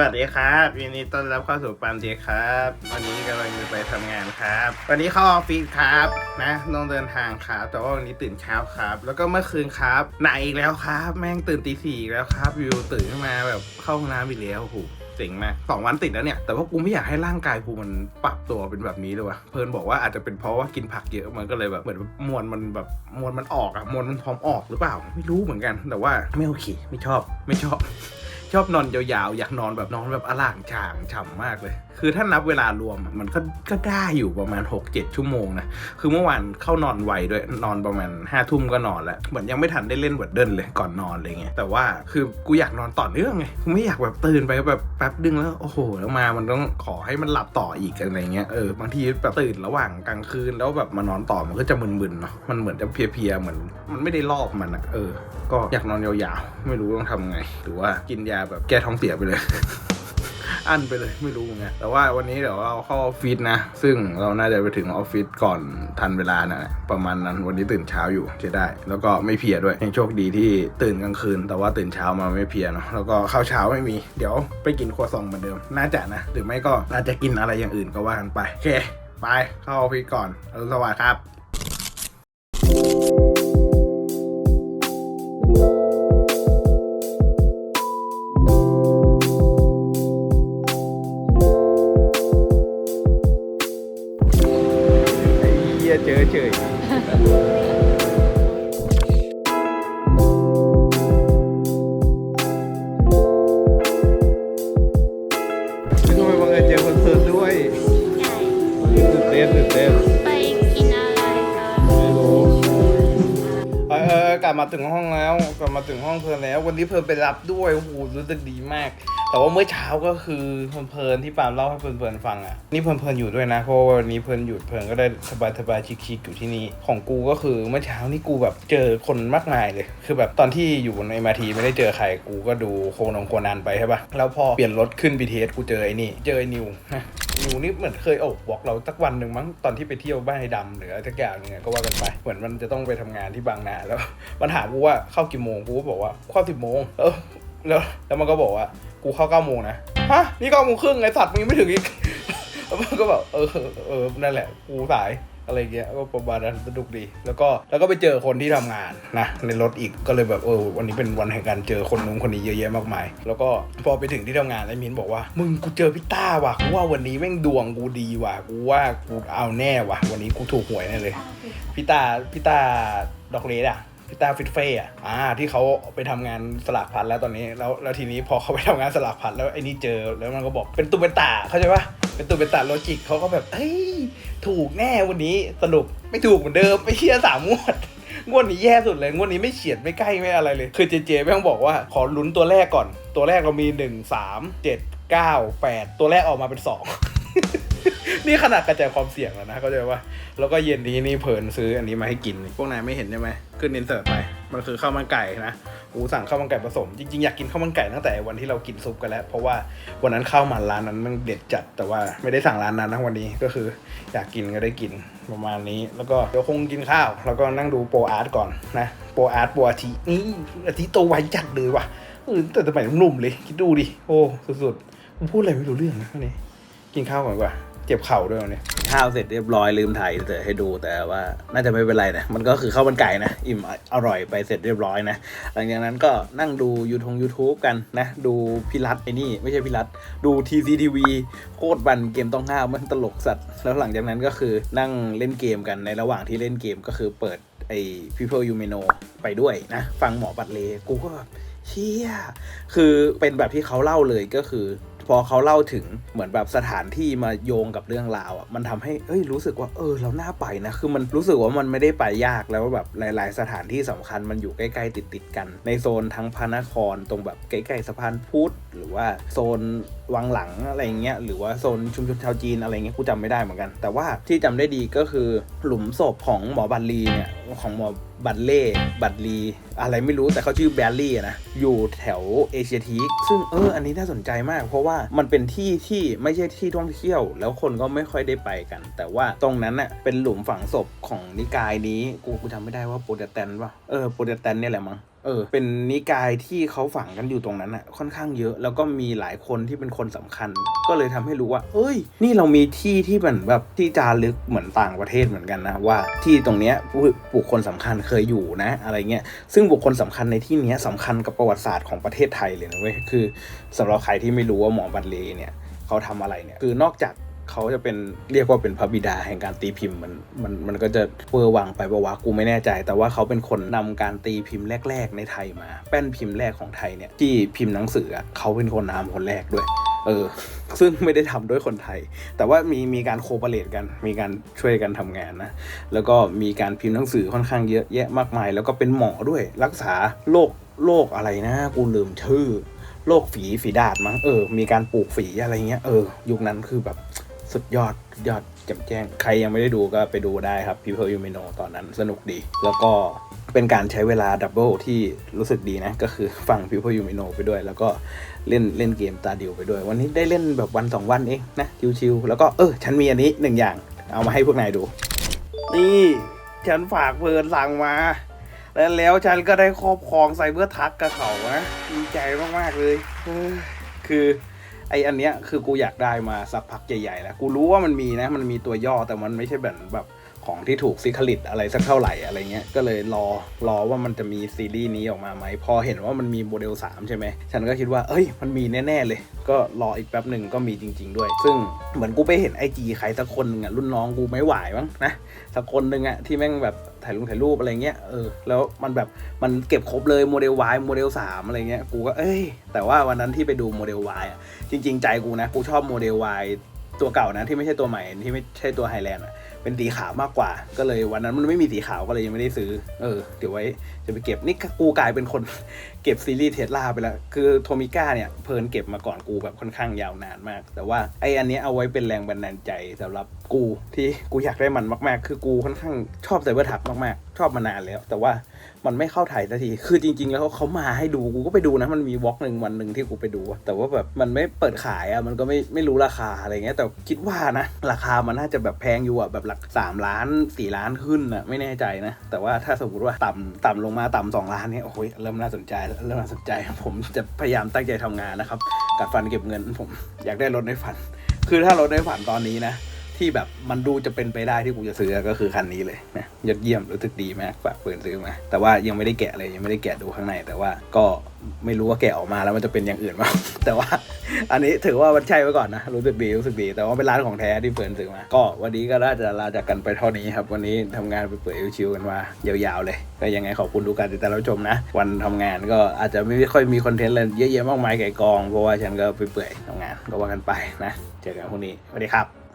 วัสดีครับยินดีต้อนรับเข้าสู่ปามเจครับ วันนี้กำลังจะไปทำงานครับ วันนี้เข้าออฟฟิศครับนะต้องเดินทางครับแต่ว่าวันนี้ตื่นเช้าครับ แล้วก็เมื่อคืนครับหนักอีกแล้วครับ แม่งตื่นตีสี่แล้วครับอยู่ตื่นขึ้นมาแบบเข้าห้องน้ำอีกแล้วโอ้โหเจ๋งมากสองวันติดแล้วเนี่ย แต่ว่ากูไม่อยากให้ร่างกายกูมันปรับตัวเป็นแบบนี้เลยว่ะ เพิ่นบอกว่าอาจจะเป็นเพราะว่ากินผักเยอะ มันก็เลยแบบเหมือนมวลมันแบบมวลมันออกอะมวลมันพร้อมออกหรือเปล่า ไม่รู้เหมือนกัน แต่ว่าไม่โอเค ไม่ชอบ ไม่ชอบ ชอบนอนยาวๆ อยากนอนแบบนอนแบบอล่างฉ่างฉ่ำมากเลย คือถ้านับเวลารวมมันก็ก็ได้อยู่ประมาณ 6-7 ชั่วโมงนะ คือเมื่อวานเข้านอนไวด้วยนอนประมาณ5้าทุ่มก็นอนแล้วเหมือนยังไม่ทันได้เล่นเวิร์ดเดิลเลยก่อนนอนอะไรเงี้ยแต่ว่าคือกูอยากนอนต่อเนื่องไงกูไม่อยากแบบตื่นไปแบบแป๊บดึงแล้วโอ้โหแล้วมามันต้องขอให้มันหลับต่ออีกอะไรเงี้ยเออบางทีแบบตื่นระหว่างกลางคืนแล้วแบบมานอนต่อมันก็จะมึนๆเนาะมันเหมือนจะเพลียๆเหมือนมันไม่ได้รอบมันอะเออ ก็อยากนอนยาวๆ ไม่รู้ต้องทำไงหรือว่ากินยาแบบแก้ท้องเสียไปเลย อันไปเลยไม่รู้เหมือนกันแต่ว่าวันนี้เดี๋ยวเราเข้าออฟฟิศนะ ซึ่งเราน่าจะไปถึงออฟฟิศก่อนทันเวลานะประมาณนั้นวันนี้ตื่นเช้าอยู่ใช้ได้ แล้วก็ไม่เพลียด้วยยังโชคดีที่ตื่นกลางคืน แต่ว่าตื่นเช้ามาไม่เพลียเนาะแล้วก็ข้าวเช้าไม่มี เดี๋ยวไปกินครัวซองเหมือนเดิม น่าจะนะ หรือไม่ก็อาจจะกินอะไรอย่างอื่นก็ว่ากันไปโอเคไปเข้าออฟฟิศก่อนอรุณสวัสดิ์ครับ กลับมาถึงห้องแล้วกลับมาถึงห้องเพลินแล้ว วันนี้เพลินไปรับด้วยโอ้โหรู้สึกดีมากแต่ว่าเมื่อเช้าก็คือเพลินๆที่ปามเล่าให้เพลินๆฟังอะนี่เพลินๆอยู่ด้วยนะเพราะว่าวันนี้เพลินหยุดเพลินก็ได้สบายๆชิคๆอยู่ที่นี่ของกูก็คือเมื่อเช้านี่กูแบบเจอคนมากมายเลย คือแบบตอนที่อยู่บนไอมาทีไม่ได้เจอใครกูก็ดูโคนงโคนันไปใช่ปะแล้วพอเปลี่ยนรถขึ้น BTS กูเจอไอ้นี่ เจอไอ้นิวนะนิวนี่เหมือนเคยออกบอกเราสักวันหนึ่งมั้งตอนที่ไปเที่ยวบ้านไอ้ดำหรืออะไรสักอย่างนึงอะก็ว่ากันไปเหมือนมันจะต้องไปทำงานที่บางนาแล้ว มันถามกูว่าเข้ากี่โมงกูก็บอกว่าเข้าสิบโมงแล้วแล้วมันก็บอกว่า กูเข้าเก้าโมงนะฮะนี่เก้าโมงครึ่งไอสัตว์มึงยังไม่ถึงอีกแล้วมันก็แบบเออเออนั่นแหละกูสายอะไรเงี้ยก็ประมาณนั้นสนุกดี แล้วก็แล้วก็ไปเจอคนที่ทำงานนะในรถอีกก็เลยแบบเออวันนี้เป็นวันแห่งการเจอคนนู้นคนนี้เยอะแยะมากมาย แล้วก็พอไปถึงที่ทำงานไอ้มินบอกว่า มึงกูเจอพี่ต้าว่ะกูว่าวันนี้แม่งดวงกูดีว่ะกูว่ากูเอาแน่ว่ะ วันนี้กูถูกหวยแน่เลยพี่ตาพี่ตาดอกเลดอะ พี่ตาฟิตเฟ่อะอ่า ที่เขาไปทำงานสลากพัดแล้วตอนนี้ แล้ว แล้วทีนี้พอเขาไปทำงานสลากพัดแล้วไอ้นี่เจอ แล้วมันก็บอกเป็นตุเป็นตาเข้าใจปะเป็นตุเป็นตาโลจิกเขาก็แบบ เฮ้ย ถูกแน่วันนี้ สรุปไม่ถูกเหมือนเดิมไม่เชื่อสามงวดงวดนี้แย่สุดเลย งวดนี้ไม่เฉียดไม่ใกล้ไม่อะไรเลย คือเจเจแม่งบอกว่าขอลุ้นตัวแรกก่อน ตัวแรกเรามีหนึ่งสามเจ็ดเก้าแปดตัวแรกออกมาเป็นสอง นี่ขนาดกระจายความเสี่ยงแล้วนะเข้าใจว่า แล้วก็เย็นนี้นี่เพลินซื้ออันนี้มาให้กิน พวกนายไม่เห็นใช่ไหมขึ้นอินเสิร์ตไป มันคือข้าวมันไก่นะกูสั่งข้าวมันไก่ผสม จริงๆ อยากกินข้าวมันไก่ตั้งแต่วันที่เรากินซุปกันแล้ว เพราะว่าวันนั้นข้าวมันร้านนั้นมันเด็ดจัด แต่ว่าไม่ได้สั่งร้านนั้นนะวันนี้ก็คือ อยากกินก็ได้กินประมาณนี้ แล้วก็เดี๋ยวคงกินข้าว แล้วก็นั่งดูโปรอาร์ตก่อนนะโปรอาร์ตโปรอาทินี่อาทิโตไวจัดเลยว่ะเออแต่สมัยหนุ่มๆเลยคิดดูดิโอ้สุดๆพูดอะไรไม่รู้เรื่องนะวันนี้กินข้าวก่อนกว่า เจ็บเข่าด้วยวันนี้ข้าวเสร็จเรียบร้อยลืมถ่ายแต่ให้ดูแต่ว่าน่าจะไม่เป็นไรนะ มันก็คือข้าวมันไก่นะ อิ่มอร่อยไปเสร็จเรียบร้อยนะ หลังจากนั้นก็นั่งดูยูทง YouTube กันนะ ดูพิรัตไอ้นี่ ไม่ใช่พิรัตดู TCTV โคตรบันเกมต้องห้ามมันตลกสัตว์ แล้วหลังจากนั้นก็คือนั่งเล่นเกมกันในระหว่างที่เล่นเกมก็คือเปิดไอ้ People You May Know ไปด้วยนะ ฟังหมอบัตเลกูก็แบบเชี่ยคือเป็นแบบที่เขาเล่าเลยก็คือ พอเขาเล่าถึงเหมือนแบบสถานที่มาโยงกับเรื่องราวอะมันทำให้เอ้ยรู้สึกว่าเออเราน่าไปนะคือมันรู้สึกว่ามันไม่ได้ไปยากแล้วแบบหลาย ๆ สถานที่สำคัญมันอยู่ใกล้ๆติดๆกัน ในโซนทั้งพระนครตรงแบบใกล้ๆสะพานพุทธหรือว่าโซนวังหลังอะไรเงี้ยหรือว่าโซนชุมชนชาวจีนอะไรเงี้ยกูจำไม่ได้เหมือนกัน แต่ว่าที่จำได้ดีก็คือหลุมศพของหมอบัตรลีเนี่ย ของหมอบัตเล่บัตลีอะไรไม่รู้แต่เขาชื่อแบลลี่นะ อยู่แถวเอเชียทีคซึ่งเอออันนี้น่าสนใจมาก เพราะว่ามันเป็นที่ที่ไม่ใช่ที่ท่องเที่ยว แล้วคนก็ไม่ค่อยได้ไปกัน แต่ว่าตรงนั้นน่ะเป็นหลุมฝังศพของนิกายนี้ กูกูจำไม่ได้ว่าโปรเตสแตนต์ป่ะเออโปรเตสแตนต์เนี่ยแหละมั้ง เออ เป็นนิกายที่เขาฝังกันอยู่ตรงนั้นอะค่อนข้างเยอะ แล้วก็มีหลายคนที่เป็นคนสำคัญ ก็เลยทำให้รู้ว่าเฮ้ย นี่เรามีที่ที่เหมือนแบบที่จารึกเหมือนต่างประเทศเหมือนกันนะ ว่าที่ตรงเนี้ยผู้บุคคลสำคัญเคยอยู่นะ อะไรเงี้ยซึ่งบุคคลสำคัญในที่เนี้ยสำคัญกับประวัติศาสตร์ของประเทศไทยเลยนะเว้ยคือสำหรับใครที่ไม่รู้ว่าหมอบันเลเนี่ยเขาทำอะไรเนี่ยคือนอกจาก เขาจะเป็นเรียกว่าเป็นพระบิดาแห่งการตีพิมพ์มันมันมันก็จะเวอร์วังไปปะวะกูไม่แน่ใจ แต่ว่าเขาเป็นคนนำการตีพิมพ์แรก ๆ ในไทยมา แป้นพิมพ์แรกของไทยเนี่ยที่พิมพ์หนังสืออะเขาเป็นคนนำคนแรกด้วย เออ ซึ่งไม่ได้ทำด้วยคนไทย แต่ว่ามีมีการโคเปเรตกัน มีการช่วยกันทำงานนะ แล้วก็มีการพิมพ์หนังสือค่อนข้างเยอะแยะมากมาย แล้วก็เป็นหมอด้วย รักษาโรคโรคอะไรนะ กูลืมชื่อโรคฝีฝีดาดมั้งเออ มีการปลูกฝีอะไรเงี้ยเออ ยุคนั้นคือแบบ สุดยอดยอดแจ่มแจ้ง ใครยังไม่ได้ดูก็ไปดูได้ครับ People You May Know ตอนนั้นสนุกดี แล้วก็เป็นการใช้เวลาดับเบิลที่รู้สึกดีนะ ก็คือฟัง People You May Know ไปด้วย แล้วก็เล่นเล่นเกมตาดิวไปด้วย วันนี้ได้เล่นแบบวันสองวันเองนะ ชิวๆแล้วก็เออ ฉันมีอันนี้หนึ่งอย่าง เอามาให้พวกนายดู นี่ ฉันฝากเพลินสั่งมา แล้วแล้วฉันก็ได้ครอบครองไซเบอร์ทักกับเขานะดีใจมากๆเลยเออคือ ไออันเนี้ยคือกูอยากได้มาสักพักใหญ่ๆแล้วกูรู้ว่ามันมีนะมันมีตัวย่อแต่มันไม่ใช่แบบแบบของที่ถูกซิคลิตอะไรสักเท่าไหร่อะไรเงี้ยก็เลยรอรอว่ามันจะมีซีรีส์นี้ออกมาไหมพอเห็นว่ามันมีโมเดล 3 ใช่ไหมฉันก็คิดว่าเอ้ยมันมีแน่ๆเลย ก็รออีกแป๊บหนึ่งก็มีจริง ๆ ด้วย ซึ่งเหมือนกูไปเห็นไอจีใครสักคนหนึงอะรุ่นน้องกูไม่ไหวมั้งนะสักคนหนึ่งอะที่แม่งแบบ ถ่ายรูปถ่ายรูปอะไรเงี้ยเออแล้วมันแบบมันเก็บครบเลยโมเดล Y โมเดล3อะไรเงี้ยกูก็เอ้ยแต่ว่าวันนั้นที่ไปดูโมเดล Y อะจริง ๆ ใจกูนะกูชอบโมเดล Y ตัวเก่านะที่ไม่ใช่ตัวใหม่ที่ไม่ใช่ตัวไฮแลนด์อะ เป็นสีขาวมากกว่า ก็เลยวันนั้นมันไม่มีสีขาวก็เลยยังไม่ได้ซื้อ เออ เดี๋ยวไว้จะไปเก็บ นี่กูกลายเป็นคนเก็บซีรีส์เทสลาไปแล้ว คือโทมิก้าเนี่ยเพลินเก็บมาก่อนกูแบบค่อนข้างยาวนานมาก แต่ว่าไออันนี้เอาไว้เป็นแรงบันดาลใจสำหรับกูที่กูอยากได้มันมาก ๆ คือกูค่อนข้างชอบไซเบอร์ทักมาก ๆ ชอบมานานแล้ว แต่ว่า มันไม่เข้าไทยสักที คือจริง ๆ แล้วเขามาให้ดู กูก็ไปดูนะ มันมีวอล์กหนึ่งวันหนึ่งที่กูไปดู แต่ว่าแบบมันไม่เปิดขายอะ มันก็ไม่ไม่รู้ราคาอะไรเงี้ย แต่คิดว่านะ ราคามันน่าจะแบบแพงอยู่อะ แบบหลักสามล้านสี่ล้านขึ้นอะ ไม่แน่ใจนะ แต่ว่าถ้าสมมติว่าต่ำต่ำลงมาต่ำสองล้านเนี่ย โอ้ย เริ่มน่าสนใจแล้วเริ่มน่าสนใจ ผมจะพยายามตั้งใจทำงานนะครับ กัดฟันเก็บเงิน ผมอยากได้รถในฝัน คือถ้ารถในฝันตอนนี้นะ ที่แบบมันดูจะเป็นไปได้ที่กูจะซื้อก็คือคันนี้เลยนะยอดเยี่ยมรู้สึกดีมากฝากเปิดซื้อมา แต่ว่ายังไม่ได้แกะเลยยังไม่ได้แกะดูข้างใน แต่ว่าก็ไม่รู้ว่าแกะออกมาแล้วมันจะเป็นอย่างอื่นบ้างแต่ว่า อันนี้ถือว่ามันใช่ไว้ก่อนนะรู้สึกดีรู้สึกดี แต่ว่าเป็นร้านของแท้ที่เปิดซื้อมา ก็วันนี้ก็น่าจะลาจากกันไปเท่านี้ครับ วันนี้ทำงานไปเปื่อยชิวๆกันมายาวๆเลย ก็ยังไงขอบคุณทุกการติดตามรับชมนะ วันทำงานก็อาจจะไม่ค่อยมีคอนเทนต์อะไรเยอะแยะมากมายไก่กองเพราะว่าฉันก็ไปเปื่อยทำงานก็ว่ากันไปนะเจอกันพรุ่งนี้สวัสดีครับ